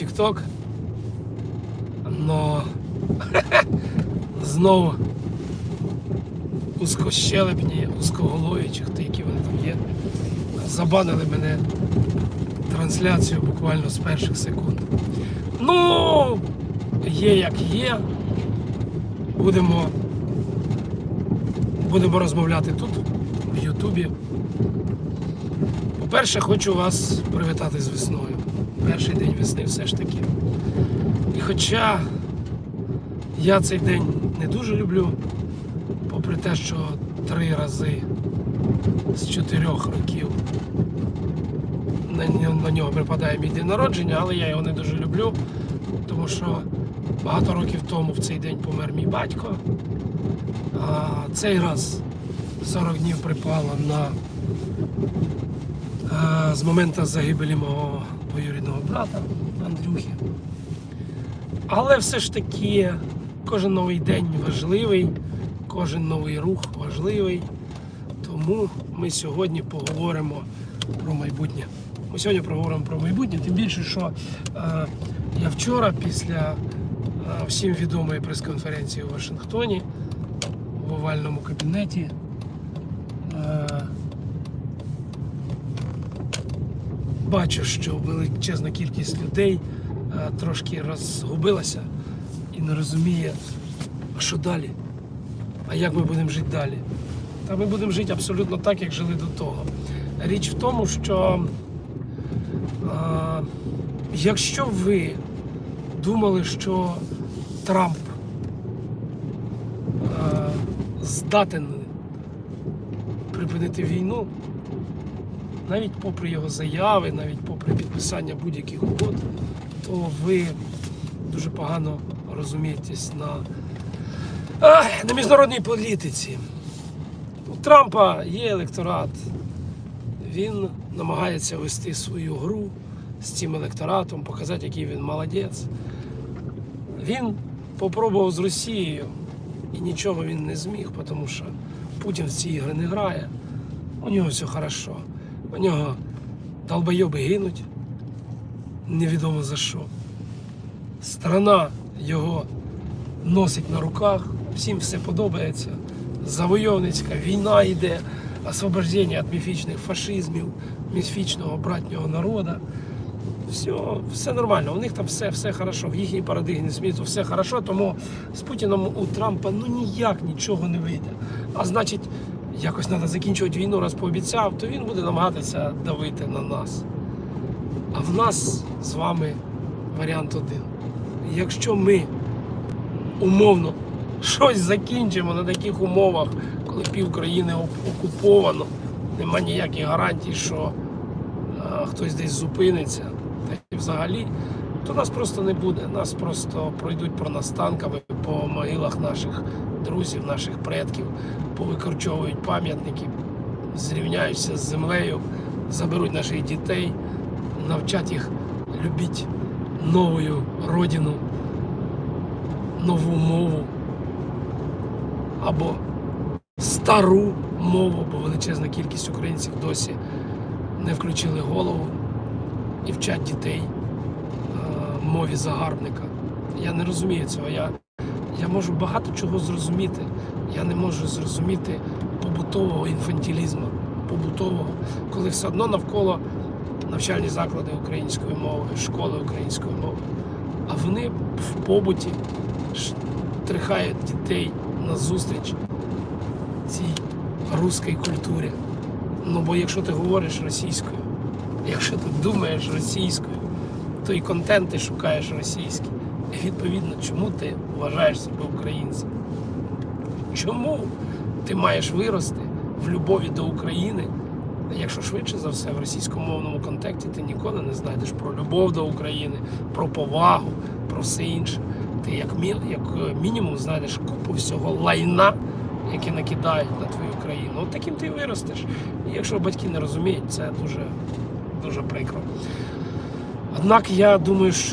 TikTok. Но знову узкощелепні, узкоголові, чи хто які вони там є, забанили мене трансляцію буквально з перших секунд. Ну, є як є. Будемо, будемо розмовляти тут, в Ютубі. По-перше, хочу вас привітати з весною. Перший день весни все ж таки. І хоча я цей день не дуже люблю, попри те, що три рази з чотирьох років на, ньо- на нього припадає мій день народження, але я його не дуже люблю, тому що багато років тому в цей день помер мій батько. А цей раз 40 днів припало на е, з моменту загибелі мого двоюрідного брата Андрюхи. Але все ж таки кожен новий день важливий, кожен новий рух важливий. Тому ми сьогодні поговоримо про майбутнє. Ми сьогодні поговоримо про майбутнє, тим більше, що е, я вчора після е, всім відомої прес-конференції у Вашингтоні в овальному кабінеті. Е, бачу, що величезна кількість людей е, трошки розгубилася і не розуміє, а що далі? А як ми будемо жити далі? Та ми будемо жити абсолютно так, як жили до того. Річ в тому, що е, якщо ви думали, що Трамп е, здатен припинити війну, навіть попри його заяви, навіть попри підписання будь-яких угод, то ви дуже погано розумієтесь на, ах, на міжнародній політиці. У Трампа є електорат. Він намагається вести свою гру з цим електоратом, показати, який він молодець. Він попробував з Росією і нічого він не зміг, тому що Путін в ці ігри не грає. У нього все хорошо. У нього долбойоби гинуть. Невідомо за що. Страна його носить на руках, всім все подобається. Завойовницька війна йде, освобождення від міфічних фашизмів, міфічного братнього народу. Все, все нормально. У них там все, все хорошо. В їхній парадигмі світу все хорошо, тому з Путіном у Трампа ну ніяк нічого не вийде. А значить, якось треба закінчувати війну, раз пообіцяв, то він буде намагатися давити на нас. А в нас з вами варіант один. Якщо ми умовно щось закінчимо на таких умовах, коли пів країни окуповано, нема ніяких гарантій, що а, хтось десь зупиниться, й взагалі, то нас просто не буде. Нас просто пройдуть про нас танками по могилах наших друзів, наших предків, повикорчовують пам'ятники, зрівняються з землею, заберуть наших дітей, навчать їх любити новою родину, нову мову або стару мову, бо величезна кількість українців досі не включили голову і вчать дітей е, мові загарбника. Я не розумію цього. Я, я можу багато чого зрозуміти. Я не можу зрозуміти побутового інфантилізму, побутового, коли все одно навколо навчальні заклади української мови, школи української мови. А вони в побуті штрихають дітей назустріч цій руській культурі. Ну бо якщо ти говориш російською, якщо ти думаєш російською, то і контент ти шукаєш російський. І відповідно, чому ти вважаєш себе українцем? Чому ти маєш вирости в любові до України? Якщо швидше за все в російськомовному контексті ти ніколи не знайдеш про любов до України, про повагу, про все інше. Ти як, е, мінімум знайдеш купу всього лайна, яке накидають на твою країну. От таким ти виростеш. І якщо батьки не розуміють, це дуже, дуже прикро. Однак я думаю, що